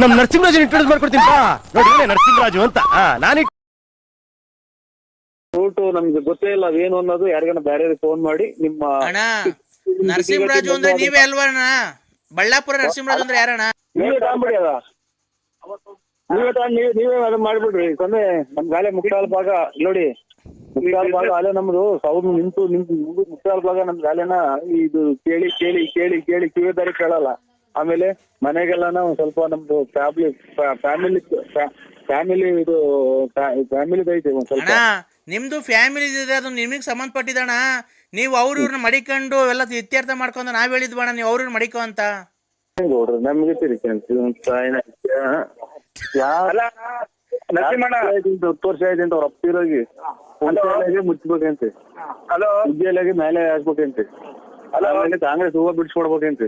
ನಮ್ ನರಸಿಂಹರಾಜ್ ಇಂಟ್ರೊಡ್ಯೂಸ್ ಮಾಡ್ಕೊಡ್ತೀನಿ ಬಾ. ನೋಡಿ ನರಸಿಂಹರಾಜು ಅಂತ. ನಾನಿ ನಾನು ರೂಟು ನಮ್ಗೆ ಗೊತ್ತೇ ಇಲ್ಲ ಅದೇನು ಅನ್ನೋದು ಯಾರಿಗಾನ ಬೇರೆ ಫೋನ್ ಮಾಡಿ ನಿಮ್ಮ ಅಣ್ಣ ನರಸಿಂಹರಾಜು ಅಂದ್ರೆ ನೀವೇ ಅಲ್ವಾ ಅಣ್ಣ? ಬಳ್ಳಾಪುರ ನರಸಿಂಹರಾಜು ಅಂದ್ರೆ ಯಾರಣ್ಣ? ನೀವೇ ತಗೊಂಬಿಡಿ ಅದ. ನೀವೇ ತಗೊಂಡ್ ನೀವೇ ನೀವೇ ಅದನ್ನ ಮಾಡ್ಬಿಡ್ರಿ. ಸೊನ್ನೆ ನಮ್ ಗಾಲೆ ಮುಕ್ತಾಲ್ ಭಾಗ ನೋಡಿ. ಮುಕ್ತಾಲ್ ಭಾಗ ಅಲ್ಲೇ ನಮ್ದು ಸೌದ್ ನಿಂತು ನಿಂತು ಮುಕ್ತಾಲ್ ಭಾಗ ನಮ್ ಗಾಲೆನ ಇದು ಕೇಳಿ ಕೇಳಿ ಕೇಳಿ ಕೇಳಿ ಕಿವಿ ದಾರಿ ಕೇಳಲ್ಲ. ಆಮೇಲೆ ಮನೆಗೆಲ್ಲನ ಒಂದ್ ಸ್ವಲ್ಪ ನಮ್ದು ಫ್ಯಾಮಿಲಿ ಫ್ಯಾಮಿಲಿ ಫ್ಯಾಮಿಲಿ ಇದು ಫ್ಯಾಮಿಲಿ ಐತೆ ಒಂದ್ ಸ್ವಲ್ಪ. ಅಣ್ಣ ನಿಮ್ದು ಫ್ಯಾಮಿಲಿ ಇದೆ ಅದು ನಿಮಗೆ ಸಂಬಂಧಪಟ್ಟಿದಣ್ಣ ನೀವು ಅವ್ರ ಇವ್ರನ್ನ ಮಡಿಕೊಂಡು ಎಲ್ಲ ಇತ್ಯರ್ಥ ಮಾಡ್ಕೊಂಡು ನಾವ್ ಹೇಳಿದ್ವಣ್ಣ ನೀವು ಅವ್ರನ್ನ ಮಡಿಕೋ ಅಂತ. ನೋಡ್ರಿ ನಮ್ಗೆ ತಿರುಗಿ ನರಸಿಂಹಣ್ಣ ಹತ್ತು ವರ್ಷ ಆಯ್ತು ಅಂತ ಅವ್ರ ಅಪ್ಪಿರೋಗಿ ಮುಚ್ಚಬೇಕಂತೆ ಹಲೋ. ಮೇಲೆ ಹಾಕ್ಬೇಕಂತೆ. ಕಾಂಗ್ರೆಸ್ ಹೂವ ಬಿಡಿಸ್ಕೊಡ್ಬೇಕಂತೆ.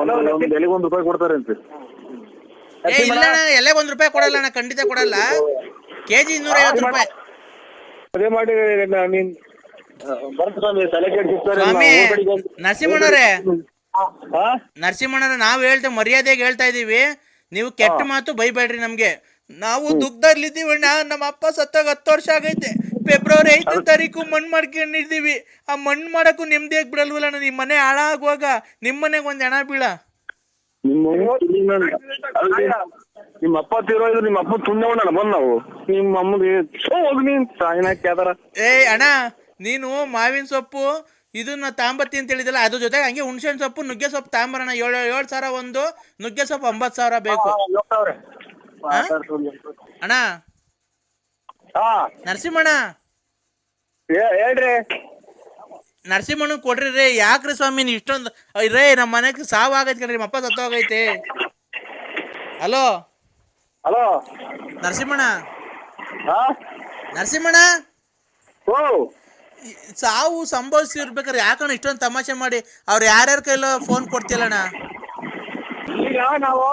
ಒಂದು ಒಂದು ರೂಪಾಯಿ ಕೊಡ್ತಾರಂತೆ. ಏ ಇಲ್ಲ ಅಣ್ಣ ಎಲ್ಲೇ ಒಂದ್ ರೂಪಾಯಿ ಕೊಡಲ್ಲ ಅಣ್ಣ ಖಂಡಿತ ಕೊಡಲ್ಲ. ಕೆಜಿ ಇನ್ನೂರ ಐವತ್ತು ರೂಪಾಯಿ. ಅದೇ ಮಾಡಿ ನೀನ್ ಬರ್ತ ಸ್ವಾಮಿ ತಲೆ ಕೆಡ್ಸಿರ್ತಾರೆ ಸ್ವಾಮಿ ನರಸಿಂಹಣ್ಣವ್ರೆ. ಹಾ ನರಸಿಂಹಣ್ಣವ್ರೆ ನಾವು ಹೇಳ್ತೇವೆ ಮರ್ಯಾದೆಗೆ ಹೇಳ್ತಾ ಇದೀವಿ. ನೀವು ಕೆಟ್ಟ ಮಾತು ಬೈಬೇಡ್ರಿ ನಮ್ಗೆ. ನಾವು ದುಃಖದಲ್ಲಿದ್ದೀವಣ್ಣ ನಮ್ಮ ಅಪ್ಪ ಸತ್ತಾಗ ಹತ್ತು ವರ್ಷ ಆಗೈತೆ. ಫೆಬ್ರವರಿ ಐದನೇ ತಾರೀಕು ಮಣ್ಣು ಮಾಡ್ಕೊಂಡಿದ್ದೀವಿ ಆ ಮಣ್ಣು ಮಾಡಕ್ಕೂ ನೆಮ್ಮದಿಯಾಗಿ ಬಿಡಲ್ವಲ್ಲ ನಿಮ್ಮ ಮನೆ ಹಾಳಾಗುವಾಗ ನಿಮ್ಮ ಮನೆಗೆ ಒಂದು ಹಣ ಬೀಳ. ನಿಮ್ಮ ನಿಮ್ಮ ಅಪ್ಪ ತೀರೋಯ್ದು ನಿಮ್ಮ ಅಪ್ಪ ತುಂಡವಣ್ಣ ಬಂದ್ ನಾವು. ನಿಮ್ಮ ಅಮ್ಮಗೆ ಅಣ್ಣ ನೀನು ಮಾವಿನ ಸೊಪ್ಪು ಇದನ್ನ ತಾಂಬತ್ತಿ ಅಂತ ಹೇಳಿದಲ್ಲ ಅದ್ರ ಜೊತೆಗೆ ಹಂಗೆ ಹುಣ್ಸೆಹಣ್ಣು ಸೊಪ್ಪು ನುಗ್ಗೆ ಸೊಪ್ಪು ತಾಂಬರಣ. ಏಳು ಏಳು ಸಾವಿರ ಒಂದು ನುಗ್ಗೆ ಸೊಪ್ಪು ಒಂಬತ್ತು ಸಾವಿರ ಬೇಕು. ಅಣ್ಣ ಹಾ. ನರಸಿಂಹಣ್ಣ. ಹೇಳ್ರಿ. ನರಸಿಂಹಣ್ಣ ಕೊಡ್ರಿ ರೇ. ಯಾಕ್ರಿ ಸ್ವಾಮಿ ನೀವು ಇಷ್ಟೊಂದು ರೇ ನಮ್ಮ ಮನೆಗೆ ಸಾವು ಆಗೈತೆ ಕಣ್ರಿ ಮಪ್ಪ ಸತ್ತೋಗೈತೆ. ಹಲೋ. ಹಲೋ. ನರಸಿಂಹಣ್ಣ. ಹಾ. ನರಸಿಂಹಣ್ಣ. ಓ ಸಾವು ಸಂಭವಿಸಿರ್ಬೇಕಾದ್ರೆ ಯಾಕಣ್ಣ ಇಷ್ಟೊಂದು ತಮಾಷೆ ಮಾಡಿ? ಅವ್ರು ಯಾರ್ಯಾರ ಕೈಲೋ ಫೋನ್ ಕೊಡ್ತಿಲ್ಲಣ್ಣ? ಈಗ ನಾವು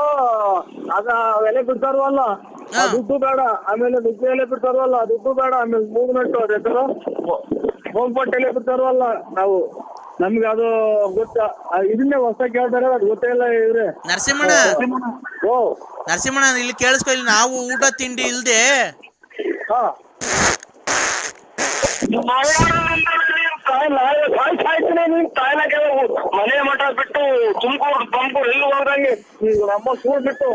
ಅದ ಬಿಡ್ತಾರವಲ್ಲ ಹಾ. ದುಡ್ಡು ಬೇಡ ಆಮೇಲೆ ದುಡ್ಡು ಬಿಡ್ತಾರಲ್ಲ ದುಡ್ಡು ಬೇಡ ಆಮೇಲೆ ಮೂವ್ಮೆಂಟ್ ಹೆಸರು ಹೋಗ್ಬಟ್ಟು ಎಲೆ ಬಿಡ್ತಾರವಲ್ಲ ನಾವು. ನಮ್ಗೆ ಅದು ಗೊತ್ತ ಆ, ಇದನ್ನೇ ಹೊಸ ಕೇಳ್ತಾರೆ ಅದು ಗೊತ್ತೇ ಇಲ್ಲ ಇವ್ರೆ. ನರಸಿಂಹಣ್ಣ. ಓ ನರಸಿಂಹಣ್ಣ. ಇಲ್ಲಿ ಕೇಳಿಸ್ಕೊ ಇಲ್ಲಿ ನಾವು ಊಟ ತಿಂಡಿ ಇಲ್ದೆ. ಹಾ. ಮನೆ ಮಠ ಬಿಟ್ಟು ತುಮಕೂರು ತುಮಕೂರು ಎಲ್ಲಿ ಹೋದಂಗೆ ನಮ್ಮ ಸ್ಕೂಲ್ ಬಿಟ್ಟು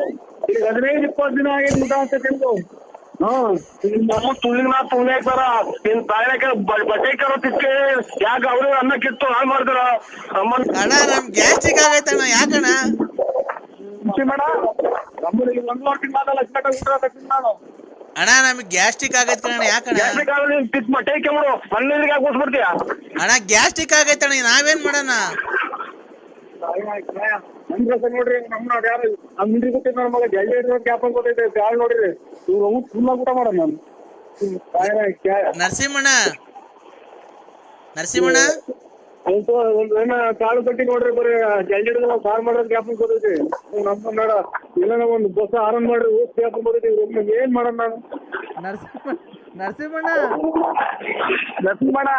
ಹದಿನೈದು ಇಪ್ಪತ್ತು ದಿನ ಆಗಿದೆ ಊಟ ಅಂತ ತಿಂದು. ಹ್ಮ್ ನಮ್ಮ ತುಳಿನ ತುಳಿಯಾಕ್ತಾರ ನಿನ್ ತಾಯಿನಕ್ಕೆ ಬಟ್ಟೆ ಕರೋ ತಿಕ್ಕೆ. ಯಾಕೆ ಅವ್ರು ಅನ್ನ ಕಿತ್ತು ಹಾಳು ಮಾಡ್ತಾರ? ಅಮ್ಮನ್ ಅಣ್ಣ ನಮ್ ಗ್ಯಾಸ್ಟ್ರಿಕ್ ಆಗೈತಣ್ಣ ಯಾಕಣ್ಣ? ಮೇಡ. ನಮ್ಮಲ್ಲಿ ಒಂದು ಊಟ ತಗೊಂಡು ನಾನು ಅಣ್ಣ ನಮಗೆ ಗ್ಯಾಸ್ಟ್ರಿಕ್ ಆಗೈತೆ ಕಣ ಯಾಕಣ್ಣ? ನೀನ್ ಕಿತ್ ಮಟ್ಟೆ ಕೆಮ್ಮರು ಮಣ್ಣಿಗೆ ಹಾಕಿ ಕೂತ್ಬಿಡ್ತೀಯ ಅಣ್ಣ ಗ್ಯಾಸ್ಟ್ರಿಕ್ ಆಗೈತಣ್ಣ ನಾವೇನ್ ಮಾಡೋಣ ನೋಡ್ರಿ ನಾವ್ ಯಾರು ನಮ್ ಹಿಂದ್ರಿ ಗೊತ್ತಿಲ್ಲ ನನ್ನ ಮಗ ಜಲ್ದಿ ಇರೋ ಕ್ಯಾಪ್ ಗೊತ್ತೈತೆ ಬ್ಯಾಳ್ ನೋಡ್ರಿ. ಇವ್ರು ಊಟ ಮಾಡೋಣ ನಾನು. ನರಸಿಂಹಣ್ಣ. ನರಸಿಂಹಣ್ಣ. ಸ್ವಲ್ಪ ಒಂದ್ ಏನ ಕಾಳು ಕಟ್ಟಿ ನೋಡ್ರಿ ಬರೀ ಜಲ್ದಿ ಹಿಡಿದು ಸಾರ್ ಮಾಡೋದ್ ಕ್ಯಾಪ್ ಗೊತ್ತೈತಿ ನಮ್ಮ ಇಲ್ಲ ಒಂದು ಬಸ್ ಮಾಡ್ರಿ ಗೊತ್ತೈತಿ ಏನ್ ಮಾಡೋಣ ನಾನು? ನರಸಿಂಹ ನರಸಿಂಹಣ್ಣ. ನರಸಿಂಹಣ್ಣ.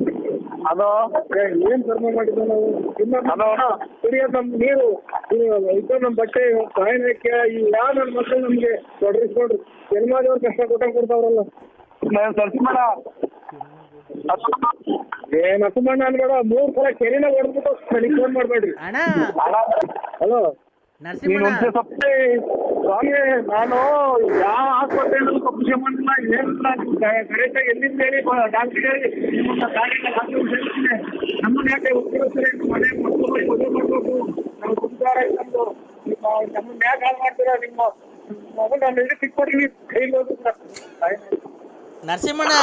ಏ, ಏನ್ ಕರ್ಮ ಮಾಡಿದ್ವಿ ನಾವು? ಇನ್ನೊಂದು ಕುಡಿಯೋದ್ ನಮ್ ನೀರು ಇದು ನಮ್ ಬಟ್ಟೆ ಸಾಯನಕ್ಕೆ ಈ ಯಾವ ನನ್ನ ಮಕ್ಕಳು ನಮ್ಗೆ ತೊಡಗಿಸ್ಕೊಂಡ್ರು ಜನ್ಮಾದವ್ರು ಕಷ್ಟ ಕೊಟ್ಟ ಕೊಡ್ತಾವ್ರಲ್ಲ. ನರಸಿಂಹಣ್ಣ. ಏ ನರಸಿಂಹಣ್ಣ ಅನ್ಬೇಡ ಮೂರ್ ಸಲ ಕೆರೆನ ಹೊಡೆದ್ಬಿಟ್ಟು ನನಗೆ ಫೋನ್ ಮಾಡ್ಬೇಡ್ರಿ. ಅಣ್ಣ. ನರಸಿಂಹಣ್ಣ. ಸೊಪ್ಪೆ ಸ್ವಾಮಿ ನಾನು ಯಾವ ಆಸ್ಪತ್ರೆಯಲ್ಲೂ ಏನಿಲ್ಲ ಕರೆಕ್ಟಾಗಿ ಎಲ್ಲಿಂದ ಹೇಳಿ ಡಾಕ್ಟರ್ ಹೇಳಿ ನಿಮ್ಮನ್ನ ಗಾಡಿಯಲ್ಲಿ ಹಾಕಿ ಸೇರಿಸ್ತೀನಿ ನಮ್ಮನ್ನ ಯಾಕೆ ಮನೆ ಮಕ್ಕಳು ಮದುವೆ ಮಾಡ್ಬೇಕು. ನಿಮ್ಮ ನಮ್ಮನ್ನ ಯಾಕೆ ಹಾಳು ಮಾಡ್ತೀರಾ? ನಿಮ್ಮ ಮಗನ ನಾನು ಎಲ್ಲಿ ಸಿಕ್ಕೊಡ್ರಿ ಕೈಲಿ ಹೋಗ್ಬಿಟ್ಟ ನರಸಿಂಹಣ್ಣ.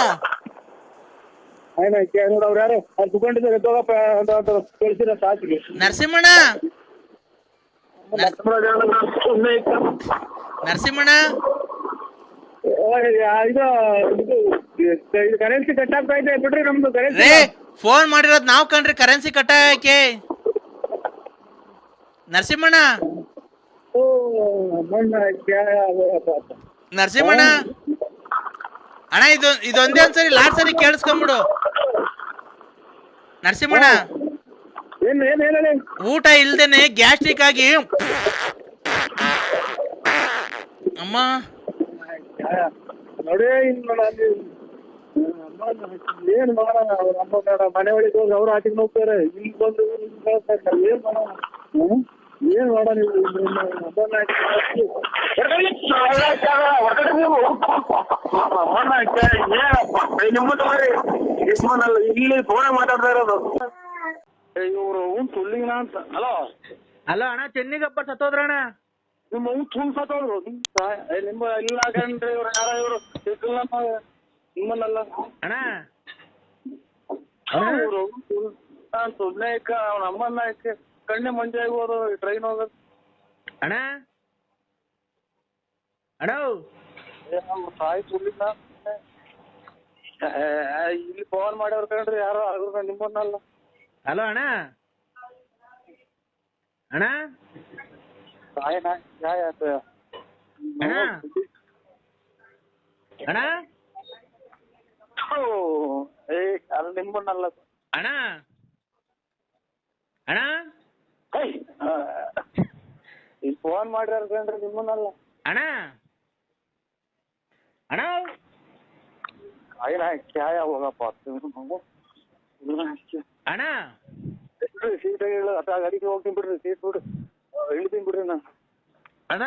ನೋಡಿ ಅವ್ರು ಯಾರು ಅಂತ ಅಂತ ಕಳಿಸಿರ ಸಾಕಿಗೆ ನರಸಿಂಹಣ್ಣ. ನರಸಿಂಹಣ್ಣ? ಇದು ಕರೆನ್ಸಿ ಕಟ್ ಆಗ್ತಾ ಬಿಡ್ರಿ ನಮ್ದು ಕರೆನ್ಸಿ ಫೋನ್ ಮಾಡಿರೋದು ನಾವ್ ಕಣ್ರಿ ಕರೆನ್ಸಿ ಕಟ್ಟಾಕೆ. ನರಸಿಂಹಣ್ಣ? ಓ ಮಣ್ಣ ನರಸಿಂಹಣ್ಣ? ಅಣ್ಣ, ಇದು ಇದೊಂದೇ ಒಂದ್ಸರಿ ಲಾಸ್ಟ್ ಸರಿ ಕೇಳಿಸ್ಕೊಂಬಿಡು. ನರಸಿಂಹಣ್ಣ? ಏನ್ ಏನ್ ಏನ್ ಹೇಳಿ ಊಟ ಇಲ್ದೇನೆ ಗ್ಯಾಸ್ಟ್ರಿಕ್ ಆಗಿ ಅಮ್ಮ. ನೋಡೇ ಇನ್ನು ನಾನು ಏನ್ ಮಾಡೋಣ ಅವ್ರ ಅಮ್ಮ ಬೇಡ ಮನೆ ಒಳಗೆ ಹೋಗಿ ಅವ್ರು ಆಚೆಗೆ ಹೋಗ್ತಾರೆ ಇಲ್ಲಿ ಬಂದು ಇಲ್ಲಿ ಕಳ್ಸ್ತಾರೆ. ಏನ್ ಮಾಡೋಣ ಹ್ಮ್? ಏನ್ ಮಾಡೋಣ ನೀವು ಇನ್ನು ಅಮ್ಮನ್ನ ಬರ್ರಿ. ನಿಮ್ಮನ್ನಲ್ಲ, ಇಲ್ಲಿ ಫೋನ್ ಮಾತಾಡ್ತಾ ಇರೋದು. ಇವರು ಸುಳ್ಳಿನ ಅಂತ. ಹಲೋ? ಅಲ್ಲ ಅಣ್ಣ ಚೆನ್ನಿಗಪ್ಪ ಸತ್ತೋದ್ರಣ್ಣ ನಿಮ್ಮ ಅವ್ನು ತುಂಬ ಸತ್ತೋದ್ರು. ನಿಮ್ಮ ಇಲ್ಲ ಗಂಡ್ರಿ ಇವ್ರು ಯಾರ ಇವರು ನಿಮ್ಮನ್ನಲ್ಲ. ಅಣ್ಣ? ಇವರು ನಾನು ಸುಮ್ಮನೆ ಇಕ್ಕ ಅವನ ಅಮ್ಮನ್ನ ಇಕ್ಕ ಕಣ್ಣೆ ಮಂಜೆ ಆಗೋದು ಟ್ರೈನ್ ಹೋಗೋದು. ಅಣ್ಣ? ಅಣ್ಣ? ಏ, ತಾಯಿ ಸುಳ್ಳಿನ ಇಲ್ಲಿ ಫೋನ್ ಮಾಡ್ಯಾರ ಕಣ್ರಿ ಯಾರೋ ಅವ್ರ ನಿಮ್ಮನ್ನಲ್ಲ. ಹಲೋ ಅಣ್ಣ. ಅಣ್ಣ. ಅಣ್ಣ ಅಣ್ಣ. ನಿಮ್ಮನ್ನಲ್ಲ. ಅಣ್ಣ. ಅಣ್ಣ. ಈ ಫೋನ್ ಮಾಡ್ಯಾರ ಕಣ್ರಿ ನಿಮ್ಮನ್ನಲ್ಲ. ಅಣ್ಣ. ಅಣ್ಣ. ಕ್ಯಾಯ ಹೋಗಪ್ಪ. ಮಗು ಅಣ್ಣ? ಸೀಟ್ ಹೇಳು. ಅಥವಾ ಗಾಡಿಗೆ ಹೋಗ್ತೀನಿ ಬಿಡ್ರಿ ಸೀಟ್ ಬಿಡ್ರಿ ಇಳಿತೀನಿ ಬಿಡ್ರಿ ನಾ ಅಣ್ಣ?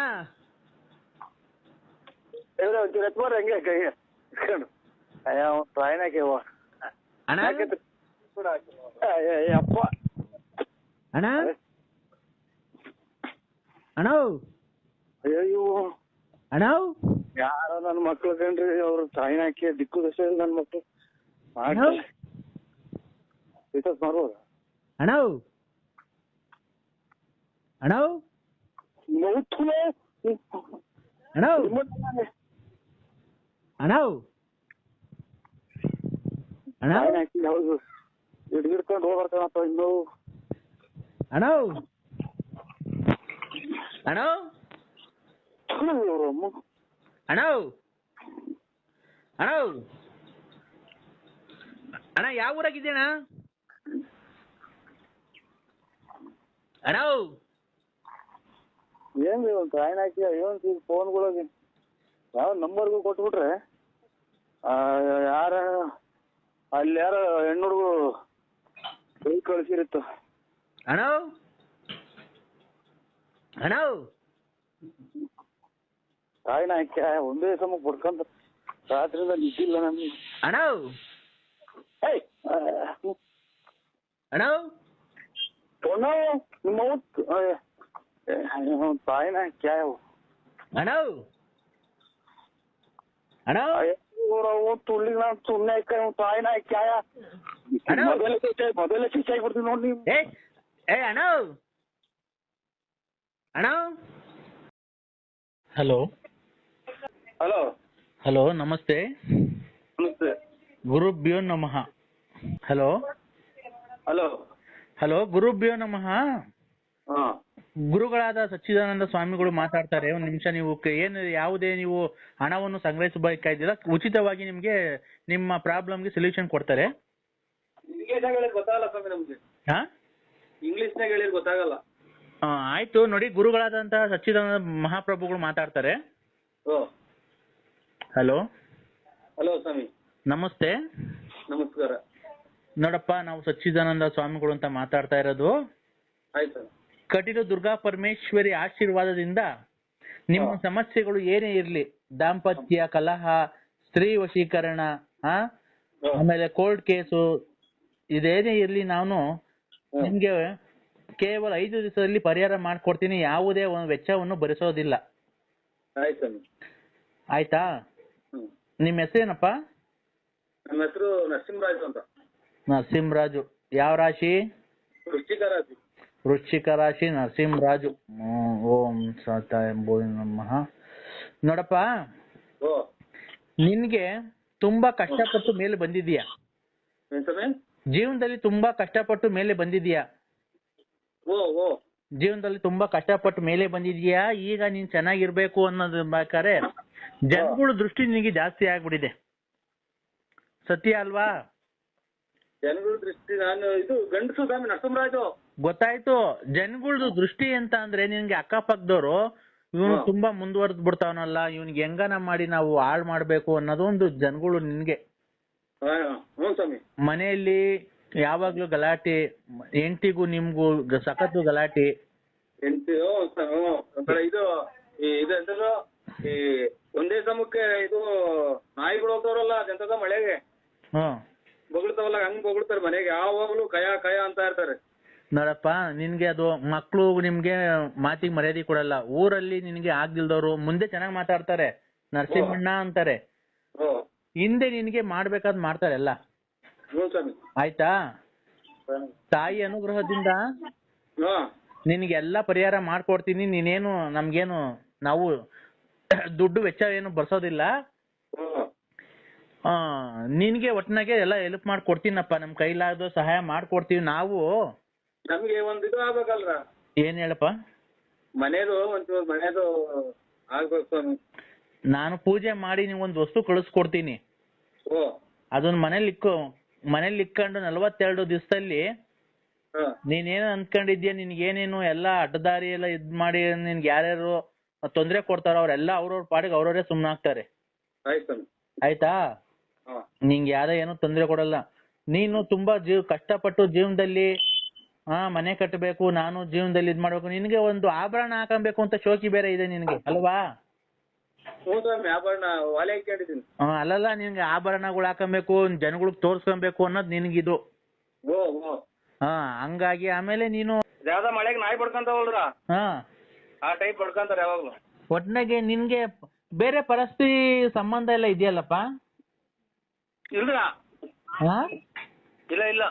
ಇವ್ರೆ ಒಂಚೂರು ಎತ್ಬೋರ ಹೆಂಗೆ ಕೈ ಇಟ್ಕೊಂಡು. ಅಯ್ಯ ಟ್ರೈನ್ ಅಣ್ಣ? ಅಪ್ಪ. ಅಣ್ಣ? ಅಣ್ಣ? ಅಯ್ಯೋ ಅಣ್ಣ? ಯಾರೋ ನನ್ನ ಮಕ್ಳು ಕಣ್ರಿ ಅವ್ರು ಟ್ರೈನ್ ಹಾಕಿ ದಿಕ್ಕು ದಶೆ ನನ್ನ ಮಕ್ಳು. ಅಣ್ಣ? ರಿಸರ್ಚ್ ಮಾಡ್ಬೋದ ಅಣ್ಣ ಅಣ್ಣ ನೋಡ್ತಲೇ ಅಣ್ಣ ಅಣ್ಣ ಅಣ್ಣ ಟ್ರೈನ್ ಹಾಕಿ ಹೌದು ಹಿಡ್ ಹಿಡ್ಕೊಂಡು ಹೋಗ್ಬರ್ತಾನಪ್ಪ ಇನ್ನು ಅಣ್ಣ ಅಣ್ಣ ಇವ್ರು ಅಮ್ಮ ಅಣ್ಣ ಯಾವ ಊರಾಗಿದ್ದೀಣ ಅಣ್ಣ ಏನ್ ಒಂದು ಟ್ರೈನ್ ಹಾಕಿ ಏನ್ ಫೋನ್ಗಳಿಗೆ ಯಾವ ನಂಬರ್ಗೂ ಕೊಟ್ಬಿಟ್ರೆ ಯಾರ ಅಲ್ಲಿ ಯಾರ ಹೆಣ್ಣು ಹುಡುಗರು ಕೈ ಕಳಿಸಿರುತ್ತ. ಅಣ್ಣ ಅಣ್ಣ ಟ್ರೈನ್ ಹಾಕಿ ಒಂದೇ ಸಮ ಬಡ್ಕೊಂತ ರಾತ್ರಿಯಿಂದ ನಿದ್ದಿಲ್ಲ ನಮ್ಗೆ. ಅಣ್ಣ ಏಯ್ ಅಣ್ಣ ಪೊಣ್ಣು ನಿಮ್ಮ ತಾಯಿನ ಹಾಕಿ ಅಣ್ಣ ಅಣ್ಣ ಇವ್ರವು ತುಳ್ಳಿಗೆ ನಾನು ಸುಮ್ಮನೆ ತಾಯಿನ ಕ್ಯಾಯಾ ಅಣ್ಣ. ಮೊದಲೇ ಶಿಕ್ಷೆ ಮೊದಲೇ ಶಿಕ್ಷೆ ಆಗ್ಬಿಡ್ತೀನಿ ನೋಡಿ ನೀವು ಏ ಏ ಹಲೋ ಹಲೋ ಹಲೋ ನಮಸ್ತೆ ನಮಸ್ತೆ ಗುರುಭ್ಯೋ ನಮಃ ಹಲೋ ಹಲೋ ಹಲೋ ಗುರುಭ್ಯೋ ನಮಃ. ಗುರುಗಳಾದ ಸಚ್ಚಿದಾನಂದ ಸ್ವಾಮಿಗಳು ಮಾತಾಡ್ತಾರೆ. ಒಂದ್ ನಿಮಿಷ ನೀವು ಏನ್ ಯಾವುದೇ ನೀವು ಹಣವನ್ನು ಸಂಗ್ರಹಿಸಬೇಕಾಯ್ತಿಲ್ಲ ಉಚಿತವಾಗಿ ನಿಮ್ಗೆ ನಿಮ್ಮ ಪ್ರಾಬ್ಲಮ್ಗೆ ಸೊಲ್ಯೂಷನ್ ಕೊಡ್ತಾರೆ. ಗೊತ್ತಾಗಲ್ಲ ಸ್ವಾಮಿ ನಮ್ಗೆ. ಹಾ? ಇಂಗ್ಲೀಷ್ನಾಗ ಹೇಳಿದ್ ಗೊತ್ತಾಗಲ್ಲ. ಆ, ಆಯ್ತು. ನೋಡಿ ಗುರುಗಳಾದಂತಹ ಸಚ್ಚಿದಾನಂದ ಮಹಾಪ್ರಭುಗಳು ಮಾತಾಡ್ತಾರೆ. ಓ ಹಲೋ. ಹಲೋ ಸ್ವಾಮಿ. ನಮಸ್ತೆ. ನಮಸ್ಕಾರ. ನೋಡಪ್ಪ ನಾವು ಸಚ್ಚಿದಾನಂದ ಸ್ವಾಮಿಗಳು ಅಂತ ಮಾತಾಡ್ತಾ ಇರೋದು. ಆಯ್ತು ಕಟೀಲು ದುರ್ಗಾ ಪರಮೇಶ್ವರಿ ಆಶೀರ್ವಾದದಿಂದ ನಿಮ್ಮ ಸಮಸ್ಯೆಗಳು ಏನೇ ಇರ್ಲಿ ದಾಂಪತ್ಯ ಕಲಹ ಸ್ತ್ರೀ ವಶೀಕರಣ ಆ ಆಮೇಲೆ ಕೋರ್ಟ್ ಕೇಸು ಇದೇನೇ ಇರ್ಲಿ ನಾನು. ನಿಮ್ಗೆ ಕೇವಲ ಐದು ದಿವಸದಲ್ಲಿ ಪರಿಹಾರ ಮಾಡ್ಕೊಡ್ತೀನಿ ಯಾವುದೇ ಒಂದು ವೆಚ್ಚವನ್ನು ಭರಿಸೋದಿಲ್ಲ. ಆಯ್ತು ನಿಮ್ಮ ಹೆಸರೇನಪ್ಪ? ನಮ್ಮ ಹೆಸರು ನರಸಿಂಹರಾಜು ಅಂತ. ನರಸಿಂಹರಾಜು. ಯಾವ ರಾಶಿ? ವೃಶ್ಚಿಕ ರಾಶಿ. ವೃಶ್ಚಿಕ ರಾಶಿ ನರಸಿಂಹರಾಜು. ಓಂ ಸತಾಯ ನಮಃ. ನೋಡಪ್ಪ ನಿನ್ಗೆ ತುಂಬಾ ಕಷ್ಟಪಟ್ಟು ಮೇಲೆ ಬಂದಿದೀಯ ಜೀವನದಲ್ಲಿ ತುಂಬಾ ಕಷ್ಟಪಟ್ಟು ಮೇಲೆ ಬಂದಿದೀಯ ಜೀವನದಲ್ಲಿ ತುಂಬಾ ಕಷ್ಟಪಟ್ಟು ಮೇಲೆ ಬಂದಿದೀಯಾ ಈಗ ನೀನ್ ಚೆನ್ನಾಗಿರ್ಬೇಕು ಅನ್ನೋದು ಬೇಕಾದ್ರೆ ಜನಗಳ ದೃಷ್ಟಿ ನಿನಗೆ ಜಾಸ್ತಿ ಆಗ್ಬಿಟ್ಟಿದೆ. ಸತ್ಯ ಅಲ್ವಾ? ಜನಗಳ ದೃಷ್ಟಿ ನಾನು ಇದು ಗಂಡಸು ಸ್ವಾಮಿ ನರಸಿಂಹರಾಜು. ಗೊತ್ತಾಯ್ತು. ಜನಗಳದು ದೃಷ್ಟಿ ಅಂತ ಅಂದ್ರೆ ನಿನ್ಗೆ ಅಕ್ಕಪಕ್ಕದವರು ಇವನು ತುಂಬಾ ಮುಂದುವರೆದ್ ಬಿಡ್ತಾವನಲ್ಲ ಇವನ್ಗೆ ಹೆಂಗನ ಮಾಡಿ ನಾವು ಹಾಳು ಮಾಡ್ಬೇಕು ಅನ್ನೋದು ಒಂದು ಜನಗಳು ನಿನ್ಗೆ. ಹಾ, ಹ್ಞೂ ಸ್ವಾಮಿ. ಮನೆಯಲ್ಲಿ ಯಾವಾಗ್ಲೂ ಗಲಾಟೆ ಹೆಂಡತಿಗೂ ನಿಮ್ಗೂ ಗ- ಸಖತ್ತು ಗಲಾಟೆ. ಎಂಟು ಒಂಥರ ಇದು ಈ ಇದು ಈ ಒಂದೇ ಸಮಕ್ಕೆ ಇದು ನಾಯಿಗಳು ಹೋಗ್ತಾವ್ರಲ್ಲ ಅದೆಂತದ ಮಳೆಗೆ. ಹ್ಮ್ ಬೊಗಳ್ತಾವಲ್ಲ ಹಂಗ್ ಬೊಗಳ್ತಾರೆ ಮನೆಗೆ. ಯಾವಾಗ್ಲೂ ಕಯ ಕಯ ಅಂತ ಇರ್ತಾರೆ. ನೋಡಪ್ಪ ನಿನ್ಗೆ ಅದು ಮಕ್ಳು ನಿಮ್ಗೆ ಮಾತಿಗೆ ಮರ್ಯಾದೆ ಕೊಡಲ್ಲ. ಊರಲ್ಲಿ ನಿನ್ಗೆ ಆಗ್ದಿಲ್ದವ್ರು ಮುಂದೆ ಚೆನ್ನಾಗಿ ಮಾತಾಡ್ತಾರೆ. ನರಸಿಂಹಣ್ಣ ಅಂತಾರೆ. ಹಿಂದೆ ನಿನ್ಗೆ ಮಾಡ್ಬೇಕಾದ್ ಮಾಡ್ತಾರೆ ಎಲ್ಲ. ಹ್ಞೂ ಸ್ವಾಮಿ. ಆಯ್ತಾ? ತಾಯಿ ಅನುಗ್ರಹದಿಂದ ಹಾ. ನಿನ್ಗೆ ಎಲ್ಲ ಪರಿಹಾರ ಮಾಡ್ಕೊಡ್ತೀನಿ. ನೀನೇನು ನಮ್ಗೇನು ನಾವು ದುಡ್ಡು ವೆಚ್ಚ ಏನು ಬರ್ಸೋದಿಲ್ಲ. ಆ ನಿನ್ಗೆ ಒಟ್ನಾಗೆ ಎಲ್ಲ ಹೆಲ್ಪ್ ಮಾಡ್ಕೊಡ್ತೀನಪ್ಪ ನಮ್ ಕೈಲಾದ ಸಹಾಯ ಮಾಡ್ಕೊಡ್ತೀವಿ ನಾವು. ನಮ್ಗೆ ಒಂದ್ ಇದು ಆಗ್ಬೇಕಲ್ರ? ಏನ್ ಹೇಳಪ್ಪ? ಮನೇದು ಒಂಚೂರು ಮನೇದು ಆಗ್ಬೇಕು ಸ್ವಾಮಿ. ನಾನು ಪೂಜೆ ಮಾಡಿ ನಿಂಗೊಂದು ವಸ್ತು ಕಳಿಸ್ಕೊಡ್ತೀನಿ. ಓ. ಅದನ್ನ ಮನೇಲಿ ಇಕ್ಕು. ಮನೇಲಿ ಇಕ್ಕೊಂಡು ನಲವತ್ತೆರಡು ದಿವಸದಲ್ಲಿ ಹಾ. ನೀನೇನು ಅನ್ಕೊಂಡಿದ್ಯಾ? ನಿನ್ಗೇನೇನು ಎಲ್ಲ ಅಡ್ಡದಾರಿ ಎಲ್ಲ ಇದ್ ಮಾಡಿ ನಿನ್ಗೆ ಯಾರ್ಯಾರು ತೊಂದ್ರೆ ಕೊಡ್ತಾರೋ ಅವ್ರೆಲ್ಲ ಅವ್ರವ್ರ ಪಾಡಿಗೆ ಅವ್ರವ್ರೇ ಸುಮ್ನಾಗ್ತಾರೆ. ಆಯ್ತು ಸ್ವಾಮಿ. ಆಯ್ತಾ? ಹಾ ನಿಂಗೆ ಯಾರ ಏನು ತೊಂದರೆ ಕೊಡಲ್ಲ. ನೀನು ತುಂಬಾ ಜೀವ ಕಷ್ಟಪಟ್ಟು ಜೀವನದಲ್ಲಿ ಹಾ ಮನೆ ಕಟ್ಟಬೇಕು ನಾನು ಜೀವನದಲ್ಲಿ ಇದ್ ಮಾಡ್ಬೇಕು ನಿನ್ಗೆ ಒಂದು ಆಭರಣ ಹಾಕಬೇಕು ಅಂತ ಶೋಕಿ ಬೇರೆ ಇದೆ ನಿನ್ಗೆ ಅಲ್ವಾ? ಆಭರಣ ಅಲ್ಲಲ್ಲ ನಿನ್ಗೆ ಆಭರಣಗಳು ಹಾಕಬೇಕು ಜನಗಳಿಗೆ ತೋರ್ಸ್ಕೊಬೇಕು ಅನ್ನೋದು ನಿನ್ಗಿದು. ಹಾ ಹಂಗಾಗಿ ಆಮೇಲೆ ನೀನು ಯಾವ್ದೋ ಮಳೆಗೆ ನಾಯಿ ಬಡ್ಕೊಂತಾವಲ್ರ? ಹಾ. ಆ ಟೈಪ್ ಬಡ್ಕೊಂತಾರೆ ಯಾವಾಗ್ಲೂ. ಒಟ್ನಾಗೆ ನಿನ್ಗೆ ಬೇರೆ ಪರಿಸ್ಥಿತಿ ಸಂಬಂಧ ಎಲ್ಲ ಇದೆಯಲ್ಲಪ್ಪ? ಹಾ? ಇಲ್ಲ ಇಲ್ಲ.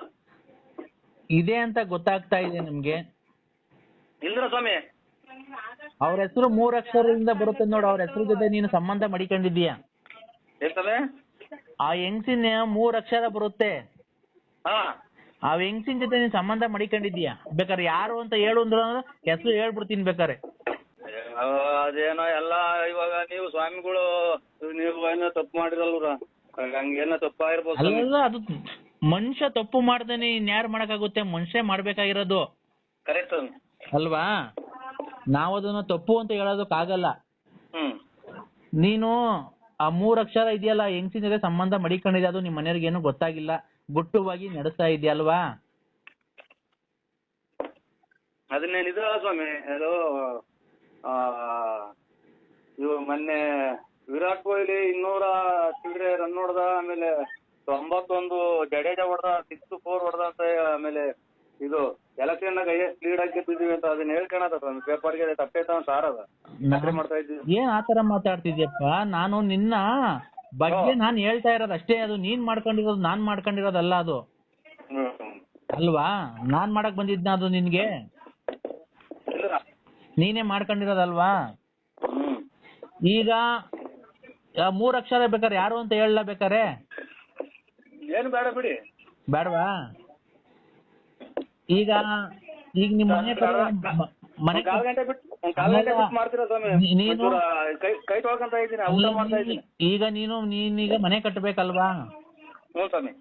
ಇದೆ ಅಂತ ಗೊತ್ತಾಗ್ತಾ ಇದೆ ನಿಮ್ಗೆ. ಇಲ್ದ್ರ ಸ್ವಾಮಿ? ಅವ್ರ ಹೆಸರು ಮೂರ್ ಅಕ್ಷರದಿಂದ ಬರುತ್ತೆ ನೋಡು ಅವ್ರ ಹೆಸರು ಜೊತೆ ನೀನು ಸಂಬಂಧ ಮಡಿಕೊಂಡಿದ್ದೀಯ? ಏನ್ತವೆ ಆ ಹೆಂಗ್ಸಿನ ಮೂರ್ ಅಕ್ಷರ ಬರುತ್ತೆ. ಹಾ. ಆ ಹೆಂಗ್ಸಿನ ಜೊತೆ ನೀನ್ ಸಂಬಂಧ ಮಡಿಕೊಂಡಿದ್ದೀಯ? ಬೇಕಾದ್ರೆ ಯಾರು ಅಂತ ಹೇಳು ಅಂದ್ರೆ ಹೆಸರು ಹೇಳ್ಬಿಡ್ತೀನಿ ಬೇಕಾರೆ ಅದೇನೋ ಎಲ್ಲ ಇವಾಗ ನೀವು ಸ್ವಾಮಿಗಳು ನೀವು ಏನೋ ತಪ್ಪು ಮಾಡಿರಲ್ರ ಹಂಗೇನೋ ತಪ್ಪಾಗಿರ್ಬೋದು ಸ್ವಾಮಿ ಅಲ್ಲ ಅದು ಮನುಷ್ಯ ತಪ್ಪು ಮಾಡ್ದೇನೆ ಇನ್ಯಾರು ಮಾಡಕ್ಕಾಗುತ್ತೆ? ಮನುಷ್ಯ ಮಾಡ್ಬೇಕಾಗಿರೋದು. ಕರೆಕ್ಟ್ ಅಲ್ವಾ? ನಾವು ಅದನ್ನ ತಪ್ಪು ಅಂತ ಹೇಳೋದಕ್ಕಾಗಲ್ಲ. ನೀನು ಆ ಮೂರ್ ಅಕ್ಷರ ಇದೆಯಲ್ಲ ಹೆಂಗ್ಸಿನ ಜೊತೆ ಸಂಬಂಧ ಮಡಿಕೊಂಡಿದೆ ಅದು ನಿಮ್ ಮನೆಯವ್ರಿಗೆ ಏನು ಗೊತ್ತಾಗಿಲ್ಲ. ಗುಟ್ಟುವಾಗಿ ನಡೆಸ್ತಾ ಇದೆಯಲ್ವಾ ಅಲ್ವಾ? ಇದಲ್ಲ ಸ್ವಾಮಿ ಅದು ಆ ಇವು ಮೊನ್ನೆ ವಿರಾಟ್ ಕೊಹ್ಲಿ ಇನ್ನೂರ ಚಿಲ್ಲರೆ ರನ್ ಹೊಡೆದ ಆಮೇಲೆ ತೊಂಬತ್ತೊಂದು ಜಡೇಜಾ ಹೊಡೆದ ಸಿಕ್ಸ್ ಫೋರ್ ಹೊಡೆದ ಅಂತ ಆಮೇಲೆ ಇದು ಎಲೆಕ್ಷನ್ ನಾಗ ಹೈಯೆಸ್ಟ್ ಲೀಡ್ ಆಗಿ ಗೆದ್ದಿದೀವಿ ಅಂತ ಅದನ್ನ ಹೇಳ್ಕೊಳತ್ತ ಪೇಪರ್ಗೆ ತಪ್ಪೈತ ಅಂತ ಸಾರದ ನಕಲಿ ಮಾಡ್ತಾ ಇದ್ದೀವಿ. ಏನ್ ಆತರ ಮಾತಾಡ್ತಿದ್ಯಪ್ಪ? ನಾನು ನಿನ್ನ ಬಗ್ಗೆ ನಾನ್ ಹೇಳ್ತಾ ಇರೋದು ಅಷ್ಟೇ ಅದು ನೀನ್ ಮಾಡ್ಕೊಂಡಿರೋದು ನಾನ್ ಮಾಡ್ಕೊಂಡಿರೋದಲ್ಲ ಅದು. ಅಲ್ವಾ? ನಾನ್ ಮಾಡಕ್ ಬಂದಿದ್ನ ಅದು ನಿನ್ಗೆ? ನೀನೇ ಮಾಡ್ಕೊಂಡಿರೋದಲ್ವಾ? ಈಗ ಮೂರ್ ಅಕ್ಷರ ಬೇಕಾರೆ ಯಾರು ಅಂತ ಹೇಳಲ್ಲ ಬೇಕಾರೆ ಏನು ಬೇಡ ಬಿಡಿ. ಬೇಡವಾ? ಈಗ ಈಗ ನಿಮ್ ಮನೆ ಕಡೆ ಮನೆ ಒಂದ್ ಕಾಲ್ ಗಂಟೆ ಬಿಟ್ಟು ಒಂದ್ ಕಾಲ್ ಗಂಟೆ ಬಿಟ್ಟು ಮಾಡ್ತೀರಾ ಸ್ವಾಮಿ? ನೀನು- ಕೈ ಕೈ ತೊಳ್ಕೊಂತ ಇದ್ದೀನಿ ಊಟ ಮಾಡ್ತಾ ಇದ್ದೀನಿ. ಈಗ ನೀನು ನೀನೀಗ ಮನೆ ಕಟ್ಟಬೇಕಲ್ವಾ ಹ್ಞೂ ಸ್ವಾಮಿ.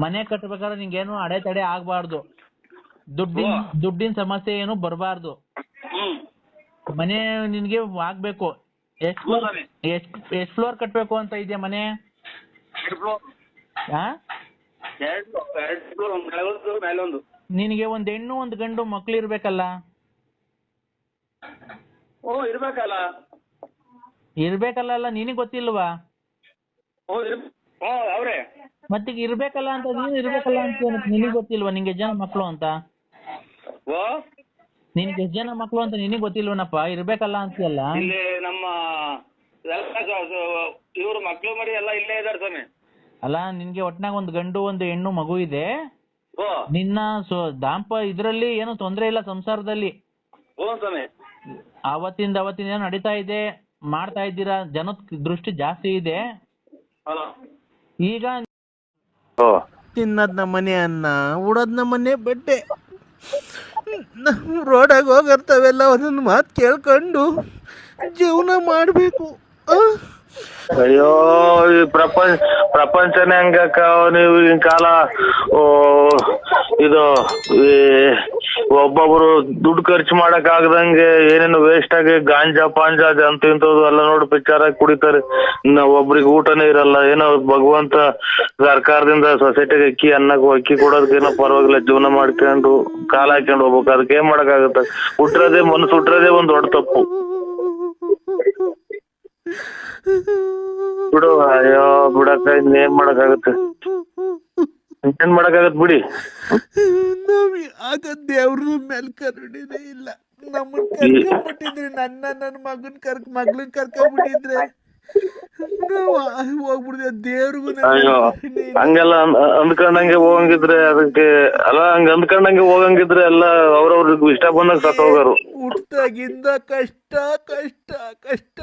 ಮನೆ ಕಟ್ಟಬೇಕಾದ್ರೆ ನಿಂಗೇನು ಅಡೆತಡೆ ಆಗ್ಬಾರ್ದು. ದುಡ್ಡಿನ ದುಡ್ಡಿನ ಸಮಸ್ಯೆ ಏನು ಬರಬಾರ್ದು. ಮನೆ ನಿನ್ಗೆ ಆಗ್ಬೇಕು. ಎಷ್ಟ್ ಫ್ಲೋರ್ ಕಟ್ಟಬೇಕು ಅಂತ ಇದೆಯಾ ಮನೆ? ನಿನಗೆ ಒಂದ್ ಹೆಣ್ಣು ಒಂದ್ ಗಂಡು ಮಕ್ಳು ಇರ್ಬೇಕಲ್ಲ? ಓ ಇರ್ಬೇಕಲ್ಲ. ಇರ್ಬೇಕಲ್ಲ ನಿನಗ್ ಗೊತ್ತಿಲ್ವಾ? ಮತ್ತೀಗ ಇರ್ಬೇಕಲ್ಲ ಅಂತ ನೀನು ಇರ್ಬೇಕಲ್ಲ ಅಂತ ನಿನಗ್ ಗೊತ್ತಿಲ್ವಾ ನಿಂಗೆ ಜನ ಮಕ್ಳು ಅಂತ? ಓ? ನಿನ್ಗೆ ಎಷ್ಟ್ ಜನ ಮಕ್ಳು ಅಂತ ನಿನಗ್ ಗೊತ್ತಿಲ್ವನಪ್ಪ? ಇರ್ಬೇಕಲ್ಲ ಅಂತೀಯಲ್ಲ? ಇಲ್ಲಿ ನಮ್ಮ ಇವ್ರ ಮಕ್ಳು ಮರಿ ಎಲ್ಲ ಇಲ್ಲೇ ಇದಾರೆ ಸ್ವಾಮಿ. ಅಲ್ಲ ನಿನ್ಗೆ ಒಟ್ನಾಗ ಒಂದ್ ಗಂಡು ಒಂದು ಹೆಣ್ಣು ಮಗು ಇದೆ. ಓ. ನಿನ್ನ ಸೊ ದಾಂಪ ಇದ್ರಲ್ಲಿ ಏನು ತೊಂದ್ರೆ ಇಲ್ಲ ಸಂಸಾರದಲ್ಲಿ. ಓ ಸ್ವಾಮಿ. ಅವತ್ತಿಂದ ಅವತ್ತಿಂದ ಏನೋ ನಡೀತಾ ಇದೆ ಮಾಡ್ತಾ ಇದ್ದೀರಾ? ಜನದ ದೃಷ್ಟಿ ಜಾಸ್ತಿ ಇದೆ. ಈಗ ಓ. ತಿನ್ನದ್ ನಮ್ಮನೆ ಅನ್ನ ಉಡೋದ್ ನಮ್ಮನೆ ಬಟ್ಟೆ ರೋಡಾಗ ಹೋಗಿರ್ತಾವೆಲ್ಲ ಒಂದೊಂದು ಮಾತು ಕೇಳ್ಕೊಂಡು ಜೀವನ ಮಾಡಬೇಕು. ಅಯ್ಯೋ, ಈ ಪ್ರಪಂಚ, ಪ್ರಪಂಚನೇ ಹಂಗಕ್ಕ, ನೀವು ಈಗಿನ ಕಾಲ, ಓ, ಇದು, ಈ ಒಬ್ಬೊಬ್ರು ದುಡ್ಡು ಖರ್ಚು ಮಾಡಕ್ ಆಗದಂಗೆ ಏನೇನು ವೇಸ್ಟ್ ಆಗಿ ಗಾಂಜಾ, ಪಾಂಜಾ ಅಂತ ಇಂಥದ್ದು ಎಲ್ಲ ನೋಡಿ ಪಿಕ್ಚರ್ ಕುಡಿತಾರೆ. ಇನ್ನ ಒಬ್ರಿಗೆ ಊಟನೇ ಇರಲ್ಲ. ಏನೋ ಭಗವಂತ ಸರ್ಕಾರದಿಂದ ಸೊಸೈಟಿಗೆ ಅಕ್ಕಿ, ಅನ್ನಕ್ಕೆ ಅಕ್ಕಿ ಕೊಡೋದಕ್ಕೇನೋ ಪರವಾಗಿಲ್ಲ, ಜೀವನ ಮಾಡ್ಕೊಂಡು ಕಾಲ ಹಾಕೊಂಡು ಹೋಗ್ಬೇಕು. ಅದಕ್ಕೆ ಏನ್ ಮಾಡಕ್ಕಾಗತ್ತೆ? ಹುಟ್ಟಿರೋದೇ ಮನಸ್ಸು ಹುಟ್ಟಿರೋದೇ ಒಂದ್ ದೊಡ್ಡ ತಪ್ಪು. ಬಿಡು ಅಯ್ಯೋ ಬಿಡಕ್ಕ ಇನ್ನೇನ್ ಮಾಡಕ್ಕಾಗತ್ತೆ? ಏನ್ ಮಾಡಕ್ಕಾಗತ್ ಬಿಡಿ. ನಾವ್ ಆಗ ದೇವ್ರ ಮೇಲೆ ಕರುಣಿನೇ ಇಲ್ಲ. ನಮ್ಮನ್ ಕರ್ಕೊಂಡ್ಬಿಟ್ಟಿದ್ರಿ ನನ್ನ ನನ್ನ ಮಗನ್ ಕರ್ಕ ಮಗ್ಳನ್ ಕರ್ಕೊಂಡ್ಬಿಟ್ಟಿದ್ರೆ. ಹೋಗ್ಬಿಡ್ದೆ ದೇವ್ರಿಗೂ ಅಯ್ಯೋ ಹಂಗೆಲ್ಲ ಅಂದ್- ಅಂದ್ಕೊಂಡಂಗೆ ಹೋಗಂಗಿದ್ರೆ ಅದಕ್ಕೆ ಅಲ್ಲ ಹಂಗ ಅಂದ್ಕೊಂಡಂಗೆ ಹೋಗಂಗಿದ್ರೆ ಎಲ್ಲ ಅವ್ರವ್ರಿಗೂ ಇಷ್ಟ ಬಂದಾಗ ಸತ್ತೋಗರು. ಹೋಗೋರು ಹುಟ್ಟಾಗಿಂದ ಕಷ್ಟ ಕಷ್ಟ ಕಷ್ಟ.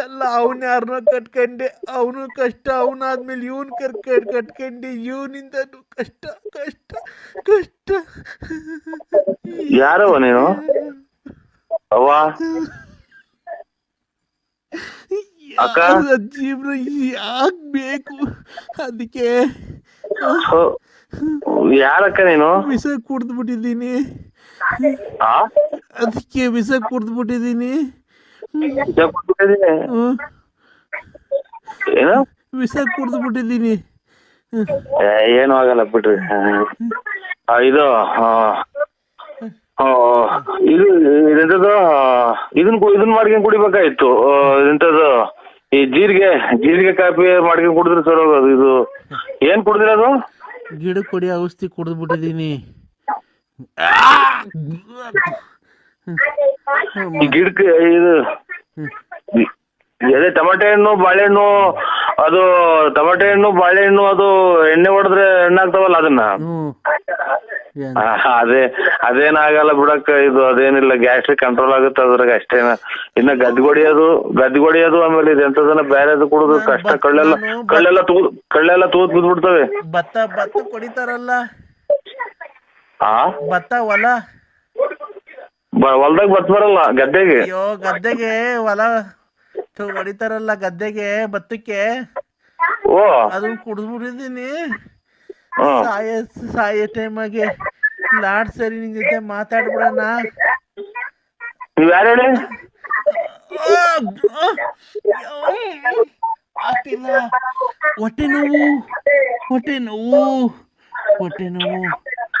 ಎಲ್ಲ ಅವನ ಯಾರನ್ನೋ ಕಟ್ಕೊಂಡೆ ಅವನು ಕಷ್ಟ ಅವನಾದ್ಮೇಲೆ ಇವನ್ ಕರ್ಕೊಂಡ್ ಕಟ್ಕಂಡೆ ಇವನಿಂದ ಕಷ್ಟ ಕಷ್ಟ ಕಷ್ಟ. ಯಾರವ ನೀನು? ಅವ್ವ? ಅಕ್ಕ? ಯಾರ ಜೀವನ ಯಾಕ್ ಬೇಕು? ಅದಕ್ಕೆ ಯಾರಕ್ಕ ನೀನು? ವಿಷ ಕುಡ್ದು ಬಿಟ್ಟಿದ್ದೀನಿ ಅದಕ್ಕೆ ವಿಷ ಕುಡ್ದು ಬಿಟ್ಟಿದ್ದೀನಿ ಏನು? ವಿಷ ಕುಡ್ದು ಬಿಟ್ಟಿದ್ದೀನಿ. ಏನು ಆಗಲ್ಲ ಬಿಡ್ರಿ. ಇದು ಇದು ಇದೆಂತದು ಇದನ್ ಇದನ್ ಮಾಡ್ಕೊಂಡ್ ಕುಡಿಬೇಕಾಯ್ತು. ಆ, ಈ ಜೀರಿಗೆ ಜೀರಿಗೆ ಕಾಫಿ ಮಾಡ್ಕೊಂಡ್ ಕುಡಿದ್ರೆ ಸರ್ ಹೋಗೋದು. ಇದು ಏನ್ ಕುಡ್ದಿರೋದು? ಗಿಡ ಕೊಡಿ ಔಷಧಿ ಕುಡ್ದು ಬಿಟ್ಟಿದ್ದೀನಿ. ಈ ಗಿಡಕ್ಕೆ ಇದು ಅದೇ ಟಮಾಟೆ ಹಣ್ಣು ಬಾಳೆಹಣ್ಣು ಅದು ಟಮಾಟೆ ಹಣ್ಣು ಬಾಳೆಹಣ್ಣು ಅದು ಎಣ್ಣೆ ಹೊಡೆದ್ರೆ ಎಣ್ಣಾಗ್ತವಲ್ಲ ಅದನ್ನ? ಅದೇ ಅದೇನಾಗಲ್ಲ ಬಿಡಕ್ಕ ಇದು ಅದೇನಿಲ್ಲ ಗ್ಯಾಸ್ಟ್ರಿಕ್ ಕಂಟ್ರೋಲ್ ಆಗುತ್ತೆ ಅದ್ರಾಗ ಅಷ್ಟೇನ ಇನ್ನ ಗದ್ಗೊಡಿಯೋದು ಗದ್ಗೊಡಿಯೋದು ಆಮೇಲೆ ಇದು ಎಂತದನ್ನ ಬೇರೆದು ಕುಡಿದು ಕಷ್ಟ ಕಳ್ಳೆಲ್ಲ ಕಳ್ಳೆಲ್ಲ ತೂ ಕಳ್ಳೆಲ್ಲ ತೂತ್ ಬಿದ್ಬಿಡ್ತವೆ. ಭತ್ತ ಭತ್ತ ಕೊಡಿತಾರಲ್ಲ? ಆ? ಭತ್ತ ಹೊಲ? ಹೊಲ್ದಾಗ ಬತ್ ಬರಲ್ಲ ಗದ್ದೆಗೆ ಅಯ್ಯೋ ಗದ್ದೆಗೆ ಹೊಲ ಥು, ಹೊಡಿತಾರಲ್ಲ ಗದ್ದೆಗೆ ಭತ್ತಕ್ಕೆ ಓ ಅದು ಕುಡಿದ್ಬಿಟ್ಟಿದ್ದೀನಿ ಹ್ಮ್ ಸಾಯ ಸಾಯೋ ಟೈಮಾಗೆ ಲಾಡ್ ಸರಿ ನಿನ್ ಜೊತೆ ಮಾತಾಡ್ಬಿಡಣ ನೀವ್ ಯಾರು ಹೇಳಿ ಆಗ್ತಿಲ್ಲ ಹೊಟ್ಟೆ ನೋವು ಹೊಟ್ಟೆ ನೋವು ಹೊಟ್ಟೆ ನೋವು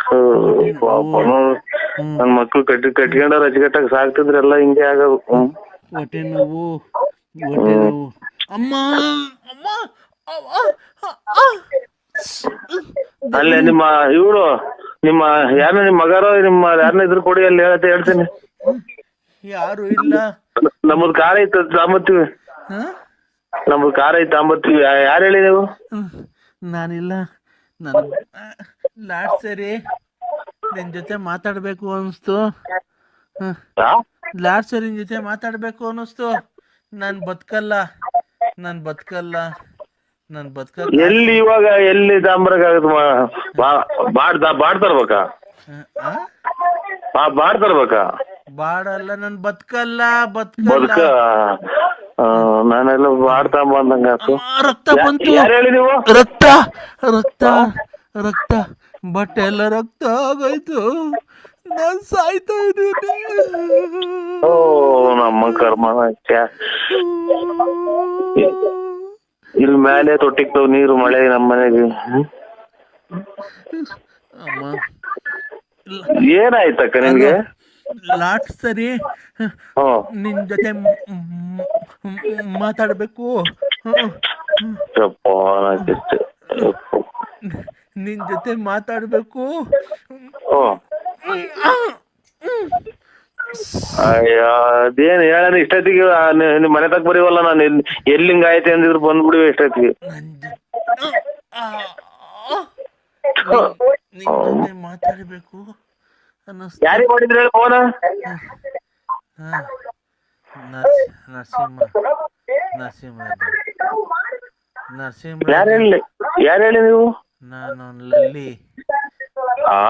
ಹ್ಮ್, ಪಾಪ ನೋಡು. ನನ್ ಮಕ್ಳು ಕಟ್ಟಿ ಕಟ್ಕೊಂಡಾರ ಅಚ್ಚುಕಟ್ಟಾಗ ಸಾಕ್ತಿದ್ರೆಲ್ಲ ಹಿಂಗೆ ಆಗೋದು. ಹ್ಮ್. ಹೊಟ್ಟೆ ನೋವು ಹೊಟ್ಟೆ ನೋವು. ಅಮ್ಮ ಅಮ್ಮ ಅವ್ವ, ಅ- ಆ. ಅಲ್ಲೇ ನಿಮ್ಮ ಇವ್ರು ನಿಮ್ಮ ಯಾರ ನಿಮ್ಮ ಮಗಾರೋ ನಿಮ್ಮ ಯಾರನ್ನ ಇದ್ರು ಕೊಡಿ ಅಲ್ಲಿ ಹೇಳತ್ತೆ ಹೇಳ್ತೀನಿ. ಯಾರು ಇಲ್ಲ. ನಮ್ಮದ್ ಕಾರ್ ಐತೆ ತಾಂಬತ್ತೀವಿ. ಹ? ನಮ್ಮದ್ ಕಾರ್ ಐತೆ ತಾಂಬತ್ತೀವಿ. ಯಾರು ಹೇಳಿ ನೀವು? ಹ್ಮ್. ನಾನಿಲ್ಲ. ನಾನು ಲಾಸ್ಟ್ ಸರಿ. ನಿನ್ ಜೊತೆ ಮಾತಾಡ್ಬೇಕು ಅನಿಸ್ತು? ಲಾಸ್ಟ್ ನಿನ್ ಜೊತೆ ಮಾತಾಡ್ಬೇಕು ಅನ್ನಿಸ್ತು. ನಾನ್ ಬದ್ಕಲ್ಲ ನಾನ್ ಬದ್ಕಲ್ಲ ನಾನ್ ಬದುಕಲ್ಲ. ಎಲ್ಲಿ ಇವಾಗ ಎಲ್ಲಿ ತಾಂಬರಕ್ಕಾಗತ್ತ ಬಾಡ್ ಬಾಡ್ ತರ್ಬೇಕಾ? ಬಾಡಲ್ಲ ನಾನ್ ಬದ್ಕಲ್ಲ ಬದ್ಕ ಬದುಕಲ್ಲ ನಾನೆಲ್ಲ ಬಾಡ್ ಬಂದಂಗ ರಕ್ತ ಬಂತು. ರಕ್ತ ರಕ್ತ ರಕ್ತ. ಬಟ್ಟೆ ಎಲ್ಲ ರಕ್ತ ಆಗೋಯ್ತು ನಾನ್ ಸಾಯ್ತಾ ಇದ್ದೀನಿ ಓ ನಮ್ಮ ಕರ್ಮ ಛೆ. ಇಲ್ಲಿ ಮೇಲೆ ತೊಟ್ಟಿಗ್ತಾವ್ ನೀರು ಮಳೆ ನಮ್ಮ ಮನೆಗೆ? ಅಮ್ಮ ಏನಾಯ್ತಕ್ಕ ನಿನ್ಗೆ ಲಾಟ್ ಸರಿ ಹ್ಮ್ ನಿನ್ ಜೊತೆ ಮ್- ಮ್- ಮ್- ಮಾತಾಡ್ಬೇಕು ಹ್ಮ್. ಯಪ್ಪ, ನಾಚಿತ್ತೆ. ಯಪ್ಪ. ನಿನ್ ಜೊತೆ ಮಾತಾಡ್ಬೇಕು. ಅಯ್ಯೋ ಅದೇನ್ ಹೇಳಣ ಇಷ್ಟೊತ್ತಿಗೆ ನಿಮ್ ಮನೆ ತಕ್ ಬರೀವಲ್ಲ ನಾನು. ಎಲ್ಲಿ ಎಲ್ಲಿಂಗ ಆಯ್ತು ಅಂದಿದ್ರು ಬಂದ್ಬಿಡಿವೆ ಇಷ್ಟೊತ್ತಿಗೆ. ನನ್ ಜೊತೆ ಮಾತಾಡ್ಬೇಕು ಅನ್ನಿಸ್ತು. ಯಾರಿಗೆ ಮಾಡಿದ್ರೆ ಹೇಳಿ ಫೋನ್ ಹಾ. ನರ್ಸ್- ನರಸಿಂಹ ನರಸಿಂಹ. ನರಸಿಂಹ. ಯಾರು ಹೇಳಿ ಯಾರು ಹೇಳಿ ನೀವು? ನಾನು ಲಲ್ಲಿ ಆ?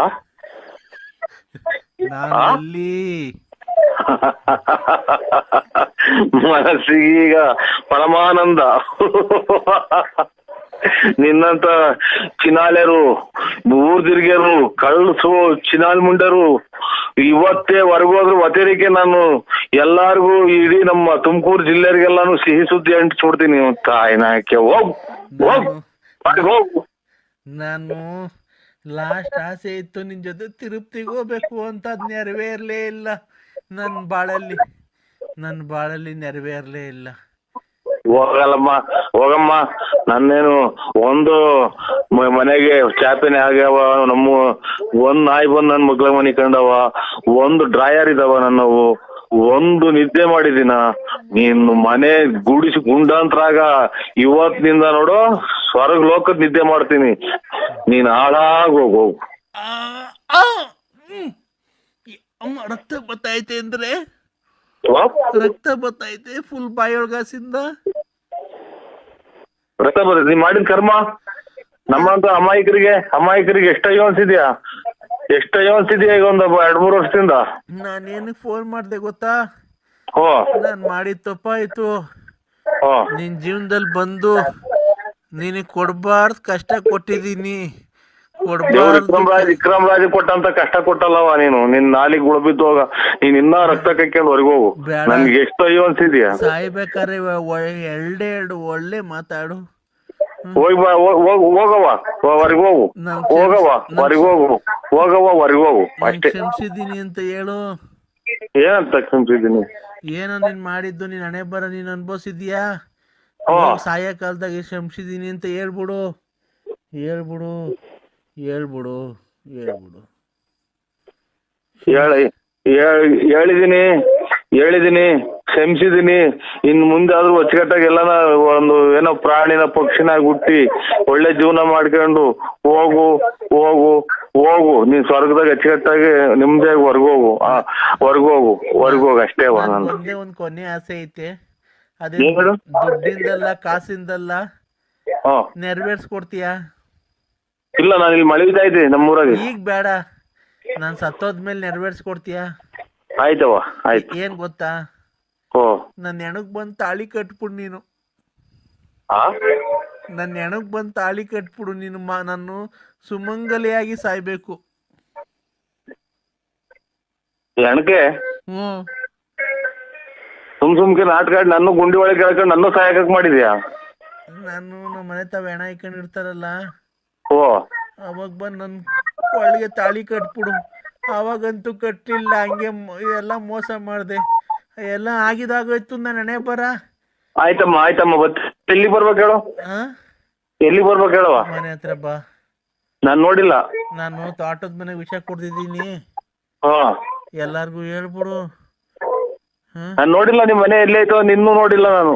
ನಾನು ಲಲ್ಲಿ ಮನಸ್ಸಿಗೀಗ ಪರಮಾನಂದ. ನಿನ್ನಂತ ಚಿನಾಲೆರು ಊರ್ ತಿರ್ಗ್ಯರು ಕಳ್ಸು ಚಿನಾಲ್ ಮುಂಡರು ಇವತ್ತೇ ಹೊರಗೋದ್ರು ವತೇರಿಕೆ ನಾನು ಎಲ್ಲಾರ್ಗು ಇಡೀ ನಮ್ಮ ತುಮಕೂರು ಜಿಲ್ಲೆಯರಿಗೆಲ್ಲಾನು ಸಿಹಿ ಸುದ್ದಿ ಅಂಟಿಸ್ಬಿಡ್ತೀನಿ ತಾಯಿನಾಕೆ ಹೋಗ್ ಹೋಗ್ ಹೋಗ್. ನಾನು ಲಾಸ್ಟ್ ಆಸೆ ಇತ್ತು ನಿನ್ ಜೊತೆ ತಿರುಪ್ತಿಗೆ ಹೋಗ್ಬೇಕು ಅಂತ ಅದ್ ನೆರವೇರ್ಲೇ ಇಲ್ಲ. ನನ್ನ ಬಾಳಲ್ಲಿ ನನ್ನ ಬಾಳಲ್ಲಿ ನೆರವೇರ್ಲೇ ಇಲ್ಲ. ಹೋಗಲ್ಲಮ್ಮ, ಹೋಗಮ್ಮ. ನನ್ನೇನು ಒಂದು ಮನೆಗೆ ಚಾಪೆನೆ ಆಗ್ಯಾವ, ನಮ್ಮ ಒಂದ್ ನಾಯಿ ಬಂದ್ ನನ್ ಮಗ್ಳ ಮನೆ ಕಂಡವ, ಒಂದು ಡ್ರಾಯರ್ ಇದಾವ ನನ್ನವು, ಒಂದು ನಿದ್ದೆ ಮಾಡಿದಿನ. ನೀನು ಮನೆ ಗುಡಿಸಿ ಗುಂಡಾಂತರಾಗ ಇವತ್ತಿನಿಂದ ನೋಡು ಸ್ವರ್ಗ ಲೋಕದ ನಿದ್ದೆ ಮಾಡ್ತೀನಿ. ನೀನ್ ಹಾಳಾಗ್ ಹೋಗ್ ಹೋಗು. ಆ, ಆ, ಹ್ಮ್. ಈ ಅಮ್ಮ ರಕ್ತ ಬತ್ತೈತೆ ಅಂದ್ರೆ? ರಕ್ತ ಬತ್ತೈತೆ ಫುಲ್ ಬಾಯೊಳಗಾಸಿಂದ? ರಕ್ತ ಬರ್ತದೆ ನೀನ್ ಮಾಡಿದ ಕರ್ಮ? ನಮ್ಮಂತ ಅಮಾಯಕರಿಗೆ ಅಮಾಯಕರಿಗೆ ಎಷ್ಟ ಅನ್ಸಿದ್ಯಾ ಎಷ್ಟ ಅನ್ಸಿದ್ಯಾ ಈಗ ಒಂದು ಎರಡ್ ಮೂರು ವರ್ಷದಿಂದ? ನಾನೇನು ಫೋನ್ ಮಾಡ್ದೆ ಗೊತ್ತಾ? ಓ ನಾನ್ ಮಾಡಿದ ತಪ್ಪಾಯ್ತು. ಓ ನಿನ್ ಜೀವನದಲ್ಲಿ ಬಂದು ನಿನಗೆ ಕೊಡ್ಬಾರ್ದು ಕಷ್ಟ ಕೊಟ್ಟಿದ್ದೀನಿ. ದೇವ್ರ ವಿಕ್ರಮ್ ರಾಜ್ ವಿಕ್ರಮ್ ರಾಜ್ ಕೊಟ್ಟಂತ ಕಷ್ಟ ಕೊಟ್ಟಲ್ಲವ ನೀನು. ನಿನ್ ನಾಲಿಗೆ ಗುಳಬಿದ್ದು ಹೋಗ. ನೀನ್ ಇನ್ನ ರಕ್ತ ಕಕ್ಕೊಂಡು ಹೊರಗೋಗು ಬೇಡ. ನನ್ಗೆ ಎಷ್ಟು ಅಯ್ಯೋ ಅನ್ಸಿದ್ಯಾ? ಸಾಯ್ಬೇಕಾದ್ರೆ ಎರಡೇ ಎರಡು ಒಳ್ಳೆ ಮಾತಾಡು. ಹೋಗಿ ಬಾ ಹೋಗ್- ಹೋಗ್- ಹೋಗವ್ವ. ಹೊರಗೆ ಹೋಗು. ನಾನ್ ಹೋಗವ್ವ. ಹೊರಗೆ ಹೋಗು. ಹೋಗವ್ವ ಹೊರಗೆ ಹೋಗು. ನಾನು ಅಷ್ಟೇ. ಕ್ಷಮಿಸಿದ್ದೀನಿ ಅಂತ ಹೇಳು. ಏನಂತ ಕ್ಷಮಿಸಿದ್ದೀನಿ? ಏನೋ ನೀನ್ ಮಾಡಿದ್ದು ನೀನ್ ಹಣೆ ಬರ ನೀನ್ ಅನ್ಭವಿಸಿದ್ಯಾ? ಹ್ಞೂ ಸಾಯ ಕಾಲದಾಗ ಕ್ಷಮಿಸಿದ್ದೀನಿ ಅಂತ ಹೇಳ್ಬಿಡು. ಹೇಳ್ಬಿಡು. ಹೇಳ್ಬಿಡು. ಹೇಳ್ಬಿಡು. ಹೇಳಿ ಹೇಳ್- ಹೇಳಿದೀನಿ ಹೇಳಿದೀನಿ ಕ್ಷಮಿಸಿದೀನಿ ಇನ್ ಮುಂದೆ ಆದ್ರೂ ಅಚ್ಚುಕಟ್ಟಾಗಿ ಎಲ್ಲಾನ ಒಂದು ಏನೋ ಪ್ರಾಣಿನ ಪಕ್ಷಿನ ಹುಟ್ಟಿ ಒಳ್ಳೆ ಜೀವನ ಮಾಡ್ಕೊಂಡು ಹೋಗು ಹೋಗು ಹೋಗು. ನೀನ್ ಸ್ವರ್ಗದಾಗ ಅಚ್ಚುಕಟ್ಟಾಗಿ ನಿಮ್ದೇ ಹೊರ್ಗೋಗು. ಆ ಹೊರ್ಗೋಗು ಹೊರ್ಗೋಗು ಅಷ್ಟೇ ಹೋಗು ಒಂದ್ ಕೊನೆ ಆಸೆ ಐತೆ. ಅದೇ ಹೇಳು? ದುಡ್ಡಿಂದಲ್ಲ ಕಾಸಿಂದಲ್ಲ ಹಾ. ನೆರವೇರ್ಸ್ಕೊಡ್ತೀಯಾ? ಇಲ್ಲ ನಾನು ಇಲ್ಲಿ ಮಳಿತಾ ಇದ್ದೀನಿ ನಮ್ಮೂರಾಗೆ ಈಗ ಬೇಡ. ನಾನ್ ಸತ್ತೋದ್ಮೇಲೆ ನೆರವೇರ್ಸ್ಕೊಡ್ತೀಯಾ? ಆಯ್ತವ ಆಯ್ತು. ಏನ್ ಗೊತ್ತಾ? ಓ ನನ್ನ ಹೆಣಕ್ ಬಂದ್ ತಾಳಿ ಕಟ್ಬಿಡು ನೀನು. ಆ? ನನ್ನ ಹೆಣಕ್ ಬಂದ್ ತಾಳಿ ಕಟ್ಬಿಡು ನೀನು ಮಾ ನಾನು ಸುಮಂಗಲಿಯಾಗಿ ಸಾಯ್ಬೇಕು. ಎಣಕೆ ಹ್ಮ್. ಸುಮ್ ಸುಮ್ಕೆ ನಾಟಕ ಆಡಿ ನನ್ನ ಗುಂಡಿ ಒಳಗೆ ಕೇಳ್ಕೊಂಡು ನನ್ನ ಸಹಾಯಕ ಮಾಡಿದ್ಯಾ? ನಾನು ನಮ್ಮ ಮನೆ ತಾವ ಹೆಣ ಇಟ್ಕೊಂಡಿರ್ತಾರಲ್ಲ ಓ. ಅವಾಗ ಬಂದು ನನ್ ಒಳಗೆ ತಾಳಿ ಕಟ್ಬಿಡು. ಅವಾಗಂತೂ ಕಟ್ಟಿಲ್ಲ ಹಂಗೆ ಮ- ಎಲ್ಲ ಮೋಸ ಮಾಡಿದೆ. ಎಲ್ಲ ಆಗಿದಾಗೋಯ್ತು ನನ್ನ ಹಣೆ ಬರ. ಆಯ್ತಮ್ಮ ಆಯ್ತಮ್ಮ ಬತ್. ಎಲ್ಲಿ ಬರ್ಬೇಕು ಹೇಳು? ಆ? ಎಲ್ಲಿ ಬರ್ಬೇಕು ಹೇಳುವ? ಮನೆ ಹತ್ರ ಬಾ. ನಾನ್ ನೋಡಿಲ್ಲ. ನಾನು ತೋಟದ ಮನೆಗೆ ವಿಷ ಕೊಡ್ತಿದ್ದೀನಿ ಹಾ. ಎಲ್ಲಾರ್ಗು ಹೇಳ್ಬಿಡು. ನಾನ್ ನೋಡಿಲ್ಲ ನಿಮ್ ಮನೆ ಎಲ್ಲೇ ಐತೋ ನಿನ್ನೂ ನೋಡಿಲ್ಲ ನಾನು.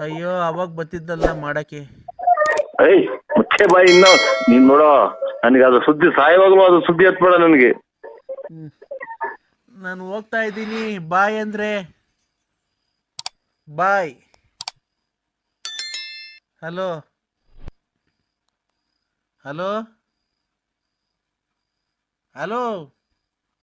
ಅಯ್ಯೋ ಅವಾಗ ಬತ್ತಿದ್ದಲ್ಲ ಮಾಡಕ್ಕೆ. ಏಯ್ ಮುಖ್ಯ ಬಾಯಿ ಇನ್ನ ನೀನ್ ನೋಡೋ ನನಗೆ ಅದು ಸುದ್ದಿ ಸಾಯವಾಗ್ಲೂ ಅದು ಸುದ್ದಿ ಹತ್ಬೇಡ ನನಗೆ. ನಾನು ಹೋಗ್ತಾ ಇದ್ದೀನಿ ಬಾಯ್ ಅಂದ್ರೆ. ಬಾಯ್. ಹಲೋ. ಹಲೋ. ಹಲೋ.